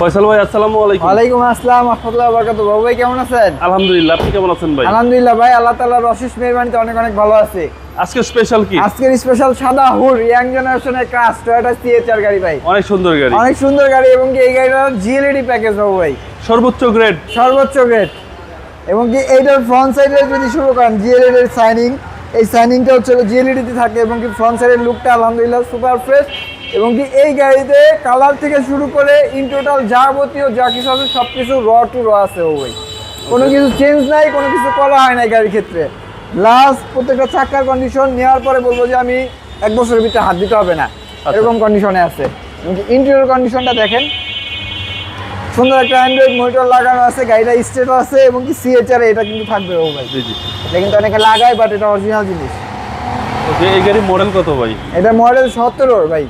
ফয়সাল ভাই আসসালামু আলাইকুম। ওয়ালাইকুম আসসালাম রহমতুল্লাহ বাবু ভাই কেমন আছেন? আলহামদুলিল্লাহ আপনি কেমন আছেন ভাই? আলহামদুলিল্লাহ ভাই আল্লাহ তাআলার অশেষ মেহরবানিতে অনেক অনেক ভালো আছে। আজকে স্পেশাল কি? আজকের স্পেশাল সাদা হুর ইয়াং জেনারেশনের কাজ টয়োটা সিএচআর গাড়ি ভাই। অনেক সুন্দর গাড়ি। অনেক সুন্দর গাড়ি এবং এই গাড়িটার জিএলইডি প্যাকেজ বাবু ভাই। সর্বোচ্চ গ্রেড সর্বোচ্চ গ্রেড এবং কি এইটার ফ্রন্ট সাইডে যদি শুরু করেন জিএলইডি এর সাইনিং এই সাইনিংটা হচ্ছে জিএলইডি তে থাকে এবং কি ফ্রন্ট সাইডের লুকটা আলহামদুলিল্লাহ সুপার ফ্রেশ এবং কি এই গাড়িতে কালার থেকে শুরু করে ইন টোটাল যাবতীয় যা কিছু আছে সব কিছু র টু র আছে ও ভাই কোনো কিছু চেঞ্জ নাই কোনো কিছু করা হয় না গাড়ির ক্ষেত্রে। লাস্ট প্রত্যেকটা চাকার কন্ডিশন নেওয়ার পরে বলব যে আমি এক বছরের ভিতরে হাত দিতে হবে না। এরকম কন্ডিশনে আছে। ইন্টেরিয়র কন্ডিশনটা দেখেন। সুন্দর একটা অ্যান্ড্রয়েড মনিটর লাগানো আছে গাড়িটা স্টেট আছে এবং কি সিএচআর এটা কিন্তু থাকবে ও ভাই জি জি। এটা কিন্তু অনেকে লাগায় বাট এটা অরিজিনাল জিনিস। এই গাড়ি মডেল কত ভাই? এটা মডেল সতেরোর ভাই।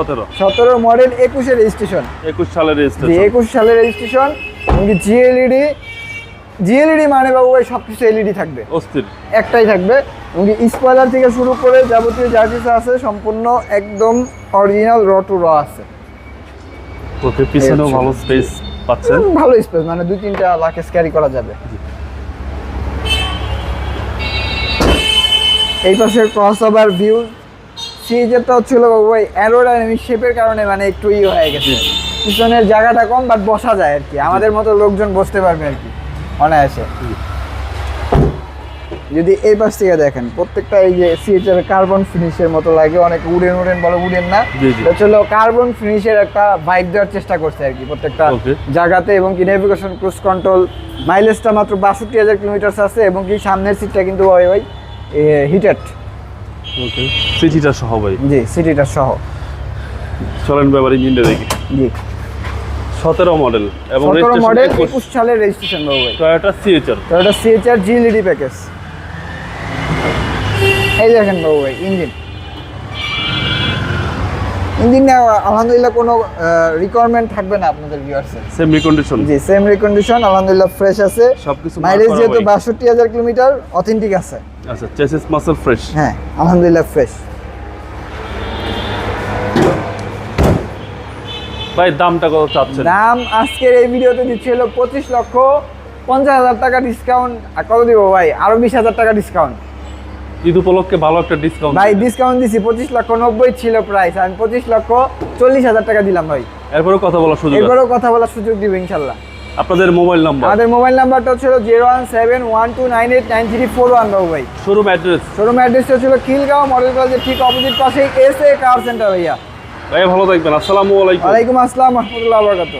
সতেরো। সতেরো মডেল একুশের রেজিস্ট্রেশন। একুশ সালের রেজিস্ট্রেশন। একুশ সালের রেজিস্ট্রেশন জিএলইডি জিএলইডি মানে বাবু ভাই সব কিছু এলইডি থাকবে। অস্থির। একটাই থাকবে। এবং কি স্পয়লার থেকে শুরু করে যাবতীয় যা কিছু আছে সম্পূর্ণ একদম অরিজিনাল র টু র আছে। ওকে পিছনেও ভালো স্পেস পাচ্ছেন। ভালো স্পেস মানে দুই তিনটা লাকেজ ক্যারি করা যাবে। এই পাশের ক্রস ওভার ভিউ সিজেরটা হচ্ছিল বাবু ভাই অ্যারোডাইনামিক শেপের কারণে মানে একটু ই হয়ে গেছে। পিছনের জায়গাটা কম বাট বসা যায় আর কি। আমাদের মতো লোকজন বসতে পারবে আর কি অনায়াসে। যদি এই পাশ থেকে দেখেন প্রত্যেকটা এই যে সিএচআর কার্বন ফিনিশের মতো লাগে অনেক উডেন উডেন বলে উডেন না। হলো কার্বন ফিনিশের একটা বাইক দেওয়ার চেষ্টা করছে আর কি প্রত্যেকটা জায়গাতে এবং কি নেভিগেশন ক্রুজ কন্ট্রোল মাইলেজটা মাত্র বাষট্টি হাজার কিলোমিটার আছে এবং কি সামনের সিটটা কিন্তু ওই ওই হিটেড ওকে সিটিটা সহ ভাই? জি সিটিটা সহ। চলেন ব্যাপার ইঞ্জিনটা দেখি। জি। সতেরো মডেল এবং সতেরো মডেল একুশ সালের রেজিস্ট্রেশন বাবু ভাই। Toyota CHR Toyota CHR GLED package এই দেখেন বাবু ভাই ইঞ্জিন ইঞ্জিন আলহামদুলিল্লাহ কোনো রিকোয়ারমেন্ট থাকবে না আপনাদের ভিউয়ার্সের সেম রিকন্ডিশন জি সেম রিকন্ডিশন আলহামদুলিল্লাহ ফ্রেশ আছে। সবকিছু mark মাইলেজ যেহেতু ভাই। বাষট্টি হাজার কিলোমিটার অথেন্টিক আছে। আচ্ছা চেসিস মাসল ফ্রেশ হ্যাঁ আলহামদুলিল্লাহ ফ্রেশ ভাই দামটা কত চাচ্ছেন? দাম আজকের এই ভিডিওতে দিচ্ছে হলো পঁচিশ লক্ষ পঞ্চাশ হাজার টাকা ডিসকাউন্ট আর কত দিব ভাই? আরও বিশ হাজার টাকা ডিসকাউন্ট ঈদ উপলক্ষে ভালো একটা ডিসকাউন্ট ভাই ডিসকাউন্ট দিছি পঁচিশ লক্ষ নব্বই ছিল প্রাইস আমি পঁচিশ লক্ষ চল্লিশ হাজার টাকা দিলাম ভাই। এরপরে কথা বলার সুযোগ আছে। কথা বলার সুযোগ দিব ইনশাল্লাহ। আপনাদের মোবাইল নাম্বার আমাদের মোবাইল নাম্বারটা হচ্ছিল zero one seven one two nine eight nine three four one বাবু ভাই। শোরুম অ্যাড্রেস শোরুম অ্যাড্রেসটা ছিল খিলগাঁও মডেল কলেজের ঠিক অপোজিট পাশেই এস এ কার সেন্টার ভাইয়া। ভাই ভালো থাকবেন। আসসালামু আলাইকুম। ওয়ালাইকুম আসসালাম রহমতুল্লাহ বরকাত